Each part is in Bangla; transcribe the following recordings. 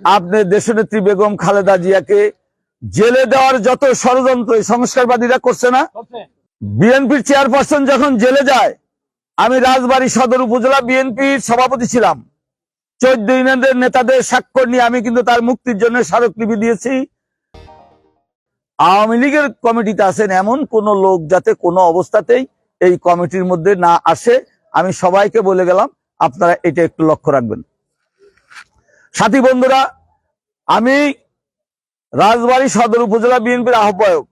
আপনি দেশনেত্রী বেগম খালেদা জিয়াকে জেলে দেওয়ার যত ষড়যন্ত্র এই সংস্কারবাদীরা করছে না বিএনপির চেয়ারপারসন যখন জেলে যায় আমি রাজবাড়ী সদর উপজেলা বিএনপির সভাপতি ছিলাম। চোদ্দ ইউনিয়নের নেতাদের স্বাক্ষর নিয়ে আমি কিন্তু তার মুক্তির জন্য স্মারকলিপি দিয়েছি। আওয়ামী লীগের কমিটিতে আছেন এমন কোন লোক যাতে কোনো অবস্থাতেই এই কমিটির মধ্যে না আসে। আমি সবাইকে বলে গেলাম আপনারা এটা একটু লক্ষ্য রাখবেন। সাথী বন্ধুরা, আমি রাজবাড়ী সদর উপজেলা বিএনপির আহ্বায়ক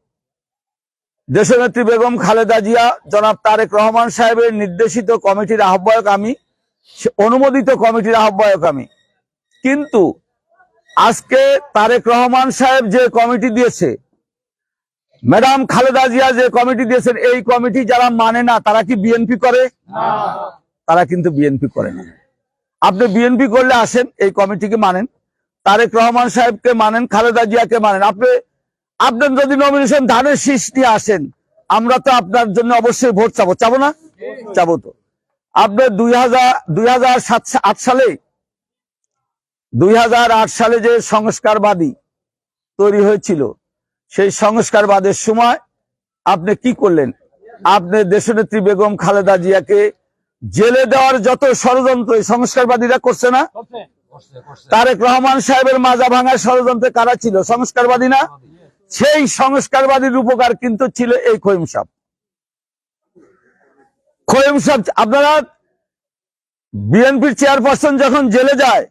দেশনেত্রী বেগম খালেদা জিয়া, জনাব তারেক রহমান সাহেবের নির্দেশিত কমিটির আহ্বায়ক আমি অনুমোদিত কমিটির আহ্বায়ক আমি। কিন্তু আজকে তারেক রহমান সাহেব যে কমিটি দিয়েছে, ম্যাডাম খালেদা জিয়া যে কমিটি দিয়েছেন, এই কমিটি যারা মানে না, তারা কি বিএনপি করে? তারা কিন্তু বিএনপি করে না। আপনি বিএনপি করলে আসেন, এই কমিটিকে মানেন। তারেক রহমান সাহেবকে মানেন, খালেদা জিয়াকে মানেন। আপনি আপনার যদি নমিনেশন ধানের শীষ নিয়ে আসেন, আমরা তো আপনার জন্য অবশ্যই ভোট চাবো। চাবো না? চাবো তো। আপনার দুই হাজার দুই হাজার আট সালে, দুই হাজার আট সালে যে সংস্কারবাদী তৈরি হয়েছিল, সেই সংস্কারবাদের সময় আপনি কি করলেন? আপনি দেশনেত্রী বেগম খালেদা জিয়াকে জেলে দেওয়ার যত ষড়যন্ত্র সংস্কারবাদীরা করছে না? তারেক রহমান সাহেবের মাজা ভাঙার ষড়যন্ত্রে কারা ছিল? সংস্কারবাদী না? সেই সংস্কারবাদীর উপকার কিন্তু ছিল এই খৈম সাপ খৈম সাপ আপনারা বিএনপির চেয়ারপারসন যখন জেলে যায়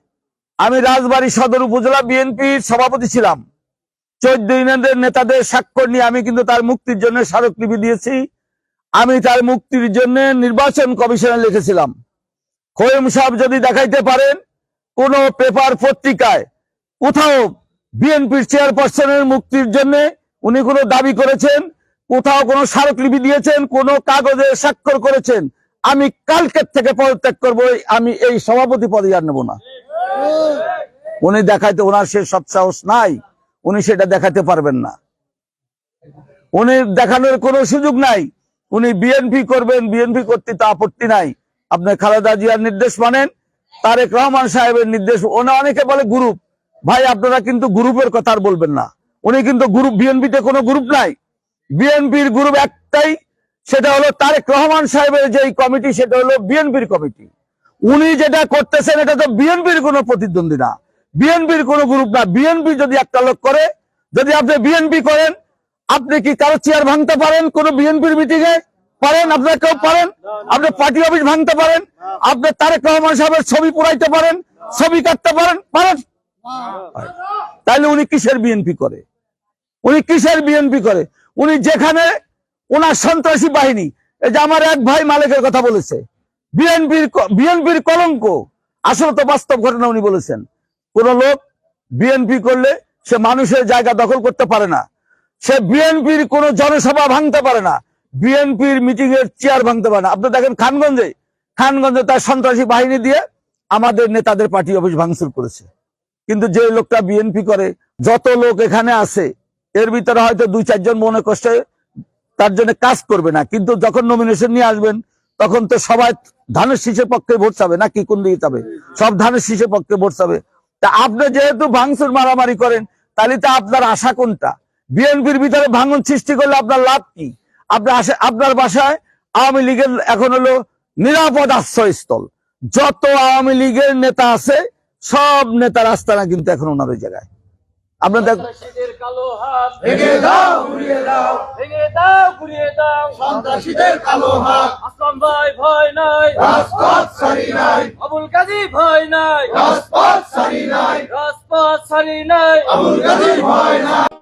আমি রাজবাড়ী সদর উপজেলা বিএনপির সভাপতি ছিলাম। চোদ্দ ইউনিয়নের নেতাদের স্বাক্ষর নিয়ে আমি কিন্তু তার মুক্তির জন্য স্মারকলিপি দিয়েছি। আমি তার মুক্তির জন্য নির্বাচন কমিশনে লিখেছিলাম। খৈম সাহেব যদি দেখাইতে পারেন, কোন পেপার পত্রিকায় কোথাও বিএনপির চেয়ারপারসনের মুক্তির জন্য উনি কোনো দাবি করেছেন, কোথাও কোনো স্মারকলিপি দিয়েছেন, কোন কাগজে স্বাক্ষর করেছেন, আমি কালকের থেকে পদত্যাগ করব, আমি এই সভাপতি পদে আর নেব না। উনি দেখাইতে, ওনার সে সৎসাহস নাই, উনি সেটা দেখাতে পারবেন না। উনি দেখানোর কোনো সুযোগ নাই উনি বিএনপি করবেন বিএনপি করতে তো আপত্তি নাই। আপনার খালেদা জিয়ার নির্দেশ মানেন, তারেক রহমান সাহেবের নির্দেশ, ওনা অনেকে বলে গ্রুপ ভাই, আপনারা কিন্তু গ্রুপের কথা আর বলবেন না। উনি কিন্তু গ্রুপ বিএনপিতে কোনো গ্রুপ নাই। বিএনপির গ্রুপ একটাই, সেটা হলো তারেক রহমান সাহেবের যে কমিটি, সেটা হলো বিএনপির কমিটি। উনি যেটা করতেছেন, এটা তো বিএনপির কোনো প্রতিদ্বন্দ্বী না। বিএনপির কোনো গ্রুপ না। বিএনপি যদি একটা লোক করে, যদি আপনি বিএনপি করেন আপনি কি কারও চেয়ার ভাঙতে পারেন? কোন বিএনপির মিটিং এ পারেন? আপনার কেউ পারেন? আপনি পার্টি অফিস ভাঙতে পারেন? আপনি তারেক রহমান সাহেবের ছবি পুরাইতে পারেন? ছবি কাটতে পারেন? পারেন? তাহলে উনি কিসের বিএনপি করে? উনি কিসের বিএনপি করে? উনি যেখানে ওনার সন্ত্রাসী বাহিনী, এই যে আমার এক ভাই মালিকের কথা বলেছে বিএনপির বিএনপির কলঙ্ক। আসলে তো বাস্তব ঘটনা উনি বলেছেন। কোন লোক বিএনপি করলে সে মানুষের জায়গা দখল করতে পারে না। সে বিএনপির কোন জনসভা ভাঙতে পারে না। বিএনপির মিটিং এর চেয়ার ভাঙতে পারে না। আপনি দেখেন খানগঞ্জে খানগঞ্জে তার সন্ত্রাসী বাহিনী দিয়ে আমাদের নেতাদের পার্টি অফিস ভাঙচুর করেছে। কিন্তু যে লোকটা বিএনপি করে, যত লোক এখানে আছে, এর ভিতরে হয়তো দুই, চারজন মনে কষ্টে তার জন্য কাজ করবে না। কিন্তু যখন নমিনেশন নিয়ে আসবেন, তখন তো সবাই ধানের শীষের পক্ষে ভোট চাবে না কি কোন দিকে চাবে? সব ধানের শীষের পক্ষে ভোট চাবে। তা আপনি যেহেতু ভাঙচুর মারামারি করেন, তাহলে তো আপনার আশা কোনটা? বিএনপির ভিতরে ভাঙন সৃষ্টি করলে আপনার লাভ কি? আপনার আপনার বাসায় আওয়ামী লীগের এখন হলো নিরাপদ আশ্রয়স্থল। যত আওয়ামী লীগের নেতা আছে সব নেতার আস্তানা কিন্তু এখন ওনার ওই জায়গায়। আপনার দেখ সন্ত্রাসীদের কালো হাত ভেঙে দাও ঘুরিয়ে দাও। ভেঙে দাও ঘুরিয়ে দাও। সন্ত্রাসীদের কালো হাত। আসলাম ভাই ভয় নাই। রাজপথ সারি নাই। আবুল কাজী ভয় নাই। রাজপথ সারি নাই। রাজপথ সারি নাই। আবুল গাজীর ভয় নাই।